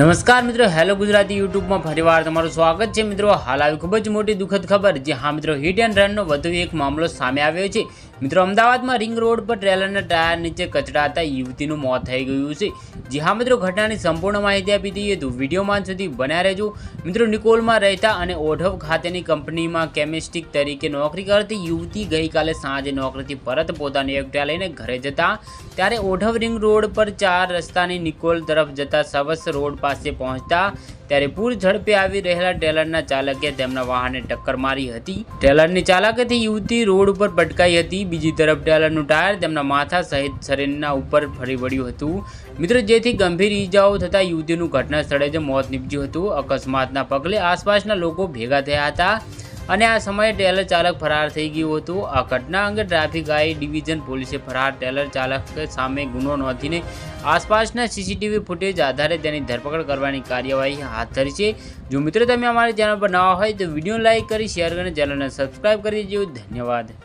નમસ્કાર મિત્રો, હેલો ગુજરાતી યુટ્યુબમાં ફરીવાર તમારું સ્વાગત છે. મિત્રો, હાલ આવી ખૂબ જ મોટી દુઃખદ ખબર, જે હા મિત્રો, હિટ એન્ડ રનનો વધુ એક મામલો સામે આવ્યો છે. મિત્રો, અમદાવાદમાં રિંગ રોડ પર ટ્રેલરના ટાયર નીચે કચડાતા યુવતીનું મોત થઈ ગયું છે. જી હા મિત્રો, ઘટનાની સંપૂર્ણ માહિતી આપી દઈએ તો વિડીયોમાં સુધી બન્યા રહેજો. મિત્રો, નિકોલમાં રહેતા અને ઓઢવ ખાતેની કંપનીમાં કેમિસ્ટિક તરીકે નોકરી કરતી યુવતી ગઈકાલે સાંજે નોકરીથી પરત પોતાની એકટા લઈને ઘરે જતા. ત્યારે ઓઢવ રિંગ રોડ પર ચાર રસ્તાની નિકોલ તરફ જતા સવસ રોડ પાસે પહોંચતા ત્યારે પૂર ઝડપે આવી રહેલા ટેલરના ચાલકે તેમના વાહનને ટક્કર મારી હતી. ટેલરની ચાલકેથી યુવતી રોડ ઉપર પટકાઈ હતી. બીજી તરફ ટેલરનું ટાયર તેમના માથા સહિત શરીરના ઉપર ફરી વળ્યું હતું. મિત્રો, જેથી ગંભીર ઈજાઓ થતાં યુવતીનું ઘટના સ્થળે જ મોત નીપજ્યું હતું. અકસ્માતના પગલે આસપાસના લોકો ભેગા થયા હતા. અને આ સમયે ટેલર ચાલક ફરાર થઈ ગયું હતું. આ ઘટના અંગે ટ્રાફિક આઈ ડિવિઝન પોલીસે ફરાર ટેલર ચાલક સામે ગુનો નોંધીને આસપાસના સીસીટીવી ફૂટેજ આધારે તેની ધરપકડ કરવાની કાર્યવાહી હાથ ધરી છે. જો મિત્રો, તમે અમારી ચેનલ પર નવા હોય તો વીડિયો લાઇક કરી, શેર કરીને ચેનલને સબસ્ક્રાઈબ કરી દેજો. ધન્યવાદ.